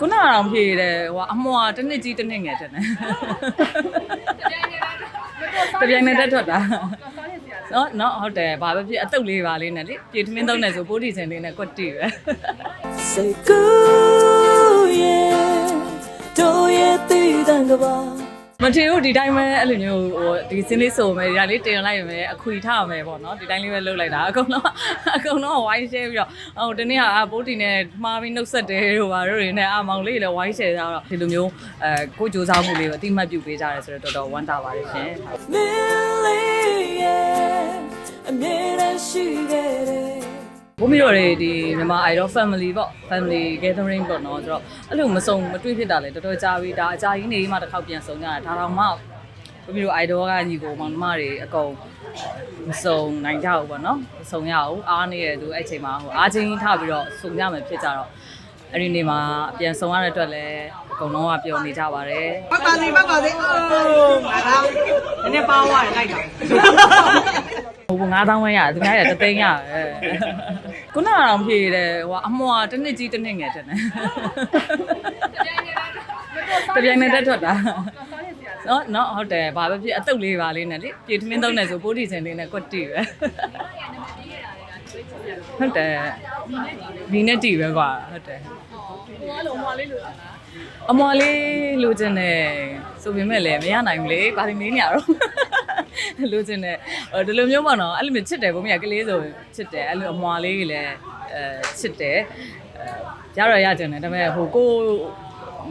ခုနကတော့ဖြေတယ်ဟိုကအမွာတစ်နှစ်ကြီးတစ်နှစ်ငယ်တယ်နဲ့တပြိုင်နက်တည်းထွက်တာနော်နော်ဟုတ်တယ်ဘာပဲဖြစ်အတုပ်လေးပါလေးနဲ့လေပြေထမင်းသုံးတယ်ဆိုပိုးတီစင်လေးနဲ့ကွက်တီပဲ Say good yeah တို့ရဲ့တည်တံကပါ မထင်ဘူးဒီတိုင်းပဲအဲ့လိုမျိုးဟိုဒီစင်းလေးစုံမယ်ဒီတိုင်းလေးတင်လိုက်ရမယ်အခွေထားမယ်ပေါ့နော်ဒီတိုင်းလေးပဲလုပ်လိုက်တာအကုန်လုံးအကုန်လုံးဝိုင်းရှဲပြီးတော့ဟိုတနေ့ကအာပိုးတီနဲ့မှားပြီးနှုတ်ဆက်တယ်တို့ဘာတို့တွေနဲ့အာမောင်လေးလည်းဝိုင်းရှဲကြတော့ဒီလိုမျိုးအဲကိုကြိုးစားမှုလေးကိုအတိမတ်ပြုပေးကြတယ်ဆိုတော့တော်တော်ဝမ်းသာပါတယ်ရှင် Millie yeah အမြဲတမ်းရှိခဲ့တယ် ဘုမရော်တွေဒီမြန်မာ idol family ပေါ့ family gathering ပေါ့နော်ဆိုတော့အဲ့လိုမစုံမတွေ့ဖြစ်တာလေတော်တော်ကြာပြီဒါအကြာကြီးနေမှတစ်ခေါက်ပြန်စုံကြတာဒါတော့မှဘုမရော် idol ကညီကိုမောင်နှမတွေအကုန်မစုံနိုင်ကြဘူးပေါ့နော်မစုံရဘူးအားနေရသူအဲ့ချိန်မှာဟိုအားချင်းထားပြီးတော့စုံကြမယ်ဖြစ်ကြတော့အဲ့ဒီနေ့မှာပြန်စုံရတဲ့အတွက်လည်းအကုန်လုံးကပျော်နေကြပါတယ်ပတ်ပါစေပတ်ပါစေအိုးငါတော့နည်းနည်းပါသွားတယ်လိုက်တာဟို9000ဝန်းရတယ်သူများရတသိန်းရတယ် ခုနကတော့ဖြေတယ်ဟိုကအမွာတစ်နှစ်ကြီးတစ်နှစ်ငယ်တယ်နဲ့တပြိုင်နက်တည်းထွက်တာနော်နော်ဟုတ်တယ်ဘာပဲဖြစ်အတုပ်လေးပါလေးနဲ့လေပြေထမင်းသုံးတယ်ဆိုပိုးတီစင်လေးနဲ့ကွက်တီပဲဟုတ်တယ်ဒီနဲ့တီပဲကွာဟုတ်တယ်အမွာလေးလိုချင်တယ်ဆိုပေမဲ့လည်းမရနိုင်ဘူးလေဘာလို့မင်းနေရတော့ လိုချင်တယ်ဟိုဒီလိုမျိုးပေါ့နော်အဲ့လိုမျိုးချစ်တယ်ဘုမရကလေးဆိုချစ်တယ်အဲ့လိုအမွာလေးကြီးလည်းအဲချစ်တယ်အဲရတော့ရကြတယ်ဒါပေမဲ့ဟိုကို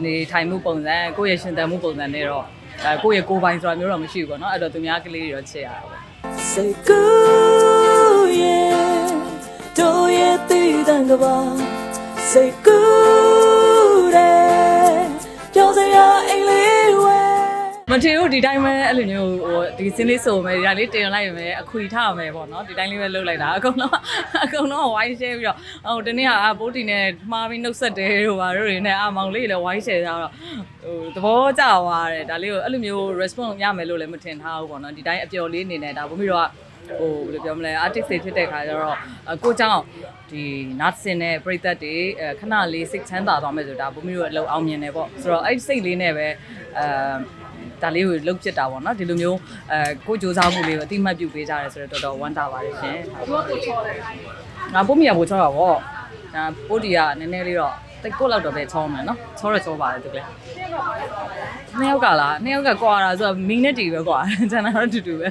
နေထိုင်မှုပုံစံကိုယ့်ရဲ့ရှင်သန်မှုပုံစံနဲ့တော့အဲကိုယ့်ရဲ့ကိုယ်ပိုင်ဆိုတာမျိုးတော့မရှိဘူးပေါ့နော်အဲ့တော့သူများကလေးတွေတော့ချစ်ရတာပေါ့ Say good yeah တို့ရဲ့တည်တံကပါ Say good yeah ပြောစရာအိမ်လေးဝဲမ ထင်ဘူးဒီတိုင်းပဲအဲ့လိုမျိုးဟိုဒီစင်းလေးစုံမယ်ဒီတိုင်းလေးတင်လိုက်ရမယ်အခွေထားမယ်ပေါ့နော်ဒီတိုင်းလေးပဲလုပ်လိုက်တာအကုန်လုံးအကုန်လုံးဝိုင်းရှဲပြီးတော့ဟိုတနေ့ကအာပိုးတီနဲ့မှားပြီးနှုတ်ဆက်တယ်တို့ဘာတို့တွေနဲ့အာမောင်လေးလည်းဝိုင်းရှဲကြတော့ဟိုသဘောကျသွားတယ်ဒါလေးကိုအဲ့လိုမျိုး response ရမယ်လို့လည်းမထင်ထားဘူးပေါ့နော်ဒီတိုင်းအပျော်လေးအနေနဲ့ဒါဘုမေတို့ကဟိုဘယ်လိုပြောမလဲ artist တွေဖြစ်တဲ့ခါကျတော့အကိုเจ้าဒီနာတ်စင်နဲ့ပြိသက်တွေအဲခဏလေးစိတ်ချမ်းသာသွားမယ်ဆိုတာဘုမေတို့အလုံးအောင်မြင်တယ်ပေါ့ဆိုတော့အဲ့ဒီစိတ်လေးနဲ့ပဲအဲ ဒါလေးကိုလှုပ်ဖြစ်တာပေါ့နော်ဒီလိုမျိုးအဲကိုကြိုးစားမှုလေးကိုအတိမတ်ပြုပေးကြတယ်ဆိုတော့တော်တော်ဝမ်းသာပါတယ်ရှင်။ဟုတ်ပို့ချောတယ်။ငါပို့မိရပို့ချောတာပေါ့။ဒါပို့တီကနည်းနည်းလေးတော့တိတ်ကိုလောက်တော့ပဲချောမယ်နော်။ချောရချောပါတယ်သူကလည်း။နှစ်ယောက်ကလားနှစ်ယောက်ကကွာတာဆိုတော့မီနဲ့တီပဲကွာ။ကျန်တာတော့တူတူပဲ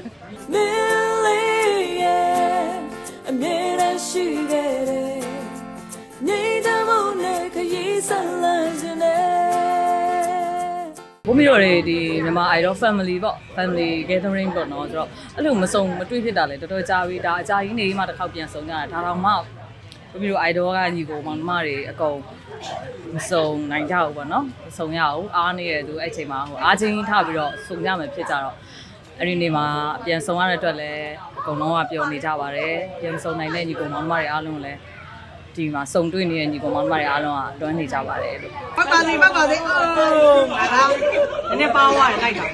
ဘုမရော်တွေဒီမြန်မာ idol family ပေါ့ family gathering ပေါ့နော်ဆိုတော့အဲ့လိုမစုံမတွေ့ဖြစ်တာလေတော်တော်ကြာပြီဒါအကြာကြီးနေမှတစ်ခေါက်ပြန်စုံကြတာဒါတော့မှဘုမရော် idol ကညီကိုမောင်နှမတွေအကုန်မစုံနိုင်ကြဘူးပေါ့နော်မစုံရဘူးအားနေရသူအဲ့ချိန်မှာဟိုအားချင်းထားပြီးတော့စုံကြမယ်ဖြစ်ကြတော့အဲ့ဒီနေ့မှာပြန်စုံရတဲ့အတွက်လည်းအကုန်လုံးကပျော်နေကြပါတယ်ပြန်စုံနိုင်တဲ့ညီကိုမောင်နှမတွေအားလုံးလည်း ဒီမှာစုံတွေ့နေတဲ့ညီကိုမောင်နှမတွေအားလုံးကလွမ်းနေကြပါတယ်လို့ပတ်ပါစေပတ်ပါစေအိုးငါတော့နည်းနည်းပါသွားတယ်လိုက်တာ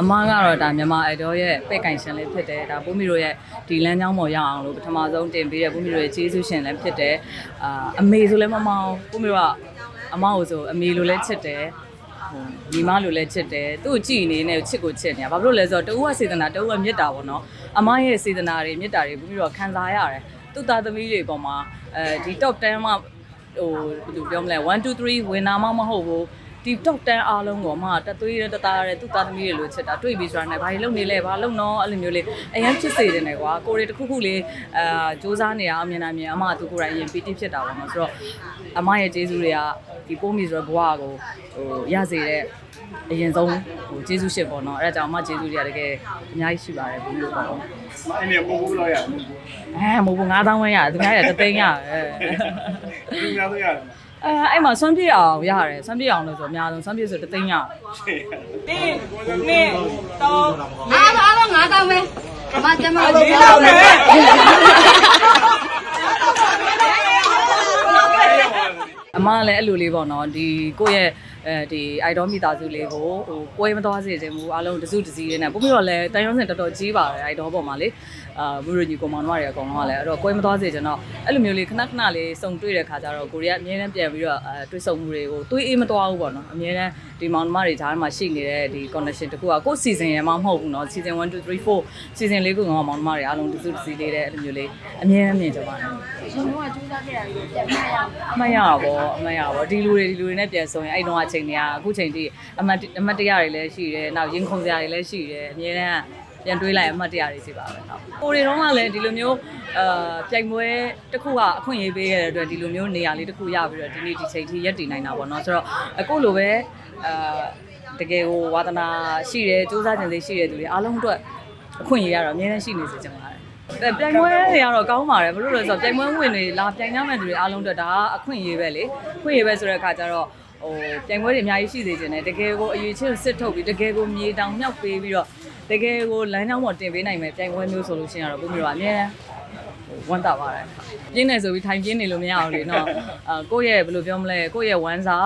အမကတော့ဒါမြန်မာ idol ရဲ့ပဲ့ကင်ရှင်လေးဖြစ်တယ်ဒါဘုမီတို့ရဲ့ဒီလမ်းကြောင်းပေါ်ရောက်အောင်လို့ပထမဆုံးတင်ပေးတဲ့ဘုမီတို့ရဲ့ကျေးဇူးရှင်လည်းဖြစ်တယ်အာအမေဆိုလည်းမမောင်ဘုမီတို့ကအမကိုဆိုအမေလိုလည်းချစ်တယ်ဟိုညီမလိုလည်းချစ်တယ်သူ့ကိုကြည်နေနေချစ်ကိုချစ်နေတာဘာဖြစ်လို့လဲဆိုတော့တဦးကစေတနာတဦးကမေတ္တာပေါ့နော်အမရဲ့စေတနာတွေမေတ္တာတွေဘုမီတို့ကခံစားရတယ် သူ့သားသမီးတွေပေါ်မှာအဲဒီ top 10မှာဟိုဘယ်လိုပြောမလဲ1 2 3ဝင်နာမှမဟုတ်ဘူးဒီ top 10အားလုံးကိုမှတသွေးရတသားရတဲ့သူ့သားသမီးတွေလိုချစ်တာတွေ့ပြီဆိုတာနဲ့ဘာတွေလုပ်နေလဲဘာလုပ်နော်အဲ့လိုမျိုးလေးအရင်ဖြစ်စေတယ်နေကွာကိုရီတစ်ခုခုလေးအာစူးစမ်းနေရအောင်မြင်တာမြင်အမကသူကိုယ်တိုင်အရင်ပီတိဖြစ်တာပေါ့နော်ဆိုတော့အမရဲ့ကျေးဇူးတွေကဒီပိုးမီဆိုတဲ့ဘဝကိုဟိုရစေတဲ့အရင်ဆုံးဟိုကျေးဇူးရှင်ပေါ့နော်အဲ့ဒါကြောင့်အမကျေးဇူးတွေကတကယ်အများကြီးရှိပါတယ်ဘုလို့ပေါ့ အဲ့ဒီပို့ဖို့လောက်ရတယ်အဲမဟုတ်ဘူး9000ဝန်းရတယ်သူများရတသိန်းရတယ်ဒီများဆိုရတယ်အဲအဲ့မှာဆွမ်းပြည့်အောင်ရတယ်ဆွမ်းပြည့်အောင်လို့ဆိုအများဆုံးဆွမ်းပြည့်ဆိုတသိန်းရတယ်တင်းနှစ်သုံးအားလုံးအားလုံးငါးတောင်းပဲဓမ္မကျမလေးတို့လောက်ပဲအမကလည်းအဲ့လိုလေးပေါ့နော်ဒီကိုယ့်ရဲ့ အဲဒီ idol မိသားစုလေးကိုဟိုပွဲမသွားစေခြင်းမူအားလုံးတစုတစည်းလေးနဲ့ပုံပြီးတော့လည်းတန်ရုံးစင်တော်တော်ကြီးပါတယ် idol ပေါ်မှာလေအာဘူရညီကောင်မတော်တွေအကောင်လုံးကလည်းအဲ့တော့ပွဲမသွားစေခြင်းတော့အဲ့လိုမျိုးလေးခဏခဏလေးစုံတွေ့တဲ့ခါကျတော့ကိုရီးယားအမြဲတမ်းပြန်ပြီးတော့အဲတွေ့ဆုံမှုတွေကိုတွေးအေးမသွားဘူးပေါ့နော်အမြဲတမ်းဒီမောင်နှမတွေကြားထဲမှာရှိနေတဲ့ဒီ connection တကူကကိုယ့် season ရမှာမဟုတ်ဘူးနော် season 1 2 3 4 season လေးကိုငေါမောင်နှမတွေအားလုံးတစုတစည်းလေးတဲ့အဲ့လိုမျိုးလေးအမြဲတမ်းမြင်ကြပါတယ် ရှင်တို့ကကြိုးစားခဲ့တာကိုပြန်မရအောင်အမှတ်ရပါဘောအမှတ်ရပါဘောဒီလူတွေဒီလူတွေနဲ့ပြန်ဆုံရင်အဲ့တုန်းကအချိန်တွေကအခုချိန်ထိအမှတ်အမှတ်တရတွေလည်းရှိတယ်နောက်ရင်ခုန်စရာတွေလည်းရှိတယ်အများတန်းပြန်တွေးလိုက်အမှတ်တရတွေရှိပါပဲဟုတ်ကိုတွေတော့ကလည်းဒီလိုမျိုးအာပြိုင်ပွဲတစ်ခုကအခွင့်အရေးပေးရတဲ့အတွက်ဒီလိုမျိုးနေရာလေးတစ်ခုရပြီးတော့ဒီနေ့ဒီချိန်ထိရက်တည်နိုင်တာပေါ့နော်ဆိုတော့အခုလိုပဲအာတကယ်ကိုဝါသနာရှိတယ်စူးစမ်းခြင်းစိတ်ရှိတဲ့သူတွေအားလုံးအတွက်အခွင့်အရေးရတော့အများတန်းရှိနေစေချင်ပါတယ်အဲ ပြိုင်ပွဲတွေကတော့ကောင်းပါတယ်ဘာလို့လဲဆိုတော့ပြိုင်ပွဲဝင်တွေလာပြိုင်ကြမဲ့သူတွေအားလုံးအတွက်ဒါကအခွင့်အရေးပဲလေအခွင့်အရေးပဲဆိုတဲ့အခါကျတော့ဟိုပြိုင်ပွဲတွေအများကြီးရှိသေးတယ်တကယ်ကိုအရေးချင်းစစ်ထုတ်ပြီးတကယ်ကိုမြေတောင်မြောက်ပေးပြီးတော့တကယ်ကိုလမ်းကြောင်းပေါ်တင်ပေးနိုင်မယ်ပြိုင်ပွဲမျိုးဆိုလို့ရှိရင်တော့ဘုမျိုးကအများဝမ်းသာပါတယ်ပြင်းနေဆိုပြီးထိုင်ပြင်းနေလို့မရအောင်လေနော်အာကိုယ့်ရဲ့ဘယ်လိုပြောမလဲကိုယ့်ရဲ့ဝမ်းစာ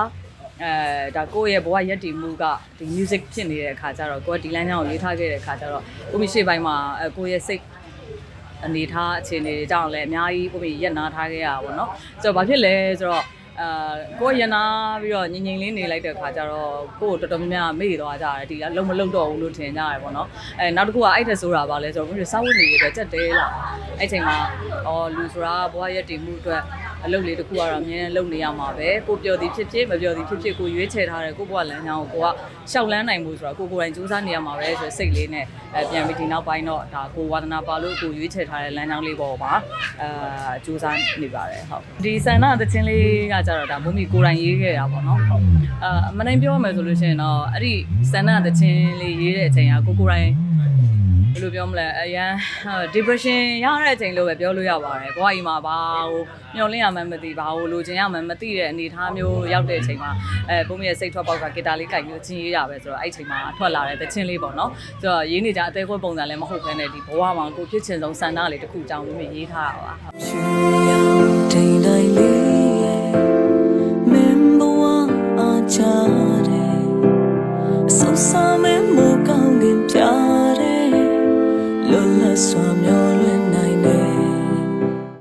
အဲဒါကိုယ့်ရဲ့ဘဝရက်တည်မှုကဒီ music ဖြစ်နေတဲ့အခါကျတော့ကိုယ်ကဒီလမ်းကြောင်းကိုရေးထားခဲ့တဲ့အခါကျတော့ဥပ္ပရှေ့ပိုင်းမှာအဲကိုယ့်ရဲ့စိတ် အနေထားအခြေအနေတွေကြောင့်လည်းအများကြီးပုံပြီးရက်နာထားခဲ့ရတာပေါ့နော်ဆိုတော့ဘာဖြစ်လဲဆိုတော့အာကိုယ်ရက်နာပြီးတော့ငြိမ်ငြိမ်လေးနေလိုက်တဲ့ခါကျတော့ကိုယ်တော်တော်များများမေ့သွားကြတယ်ဒီကလုံးမလုံးတော့ဘူးလို့ထင်ကြရတယ်ပေါ့နော်အဲနောက်တစ်ခုကအဲ့ထက်ဆိုတာပါလဲဆိုတော့ဘုရားစောက်ဝင်နေတဲ့အတွက်ကြက်တဲလာအဲ့ချိန်မှာအော်လူဆိုတာဘွားရက်တည်မှုအတွက် အလုပ်လေးတစ်ခုကတော့အများနဲ့လုပ်နေရမှာပဲကိုပျော်သည်ဖြစ်ဖြစ်မပျော်သည်ဖြစ်ဖြစ်ကိုရွေးချယ်ထားတဲ့ကိုဘွားလမ်းကြောင်းကိုကိုကရှောက်လန်းနိုင်မှုဆိုတော့ကိုကိုယ်တိုင်စူးစမ်းနေရမှာပဲဆိုတဲ့စိတ်လေးနဲ့အဲပြန်ပြီးဒီနောက်ပိုင်းတော့ဒါကိုဝါသနာပါလို့ကိုရွေးချယ်ထားတဲ့လမ်းကြောင်းလေးပေါ်မှာအာစူးစမ်းနေပါတယ်ဟုတ်ဒီဆန္ဒသချင်းလေးကကြတော့ဒါဘုံမီကိုယ်တိုင်ရေးခဲ့တာပေါ့နော်ဟုတ်အာမနိုင်ပြောမယ်ဆိုလို့ရှိရင်တော့အဲ့ဒီဆန္ဒသချင်းလေးရေးတဲ့အချိန်ကကိုကိုယ်တိုင် ဘယ်လိုပြောမလဲအရန် depression ရတဲ့အချိန်လို့ပဲပြောလို့ရပါတယ်ဘဝကြီးမှာဘာဟိုမျောလင့်ရမှန်းမသိဘာဟိုလိုချင်ရမှန်းမသိတဲ့အနေအထားမျိုးရောက်တဲ့အချိန်မှာအဲဘုံမရဲ့စိတ်ထွက်ပေါက်ကဂီတာလေးကိုင်ပြီးချင်းရေးရပဲဆိုတော့အဲ့အချိန်မှာထွက်လာတဲ့သချင်းလေးပေါ့နော်ဆိုတော့ရေးနေကြအသေးခွဲပုံစံလည်းမဟုတ်ဘဲနဲ့ဒီဘဝမှာကိုဖြစ်ချင်ဆုံးဆန္ဒလေးတစ်ခုကြောင်းလို့မြင်ရေးထားတာပါရွှေရောင်တိမ်တိုင်းလေးရဲ့မင်းဘဝအားချတယ်အဆုံးစားမဲမိုး စွာမျောလွင်နိုင်တယ်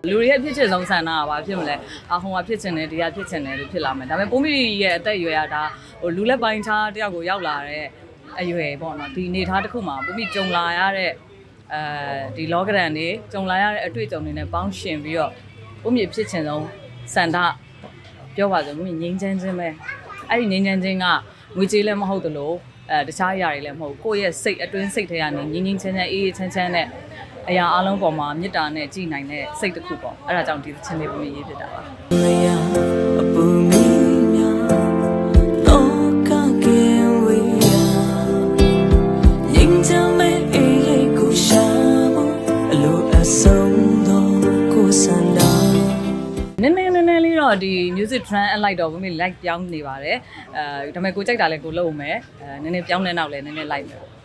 လူတွေရဲ့ဖြစ်ချင်ဆုံးဆန္ဒကဘာဖြစ်မလဲအဟိုကဖြစ်ချင်တယ်ဒီကဖြစ်ချင်တယ်လို့ဖြစ်လာမယ်ဒါပေမဲ့ပုံမီရဲ့အသက်အရွယ်ကဒါဟိုလူလက်ပိုင်းခြားတယောက်ကိုရောက်လာတဲ့အရွယ်ပေါ့နော်ဒီအနေထားတစ်ခုမှာပုံမီကြုံလာရတဲ့အဲဒီလောကဒန်တွေကြုံလာရတဲ့အတွေ့အကြုံတွေနဲ့ပေါင်းရှင်ပြီးတော့ပုံမီဖြစ်ချင်ဆုံးဆန္ဒပြောပါဆိုပုံမီငြိမ်းချမ်းခြင်းပဲအဲ့ဒီငြိမ်းချမ်းခြင်းကငွေကြေးလည်းမဟုတ်သလို အဲတခြားအရာတွေလည်းမဟုတ်ကိုယ့်ရဲ့စိတ်အတွင်းစိတ်ထဲကနေငြိမ်းငြိမ်းချမ်းချမ်းအေးအေးချမ်းချမ်းနဲ့အရာအလုံးပေါ်မှာမေတ္တာနဲ့ကြည်နိုင်တဲ့စိတ်တစ်ခုပေါ့အဲ့ဒါကြောင့်ဒီသချင်းလေးပုံမီရေးဖြစ်တာပါ တော့ဒီ music trend အလိုက်တော့ဘုမေ like ပြောင်းနေပါတယ်အဲဒါပေမဲ့ကိုကြိုက်တာလဲကိုလုပ်အောင်မယ်အဲနည်းနည်းပြောင်းတဲ့နောက်လဲနည်းနည်း like မယ်ပေါ့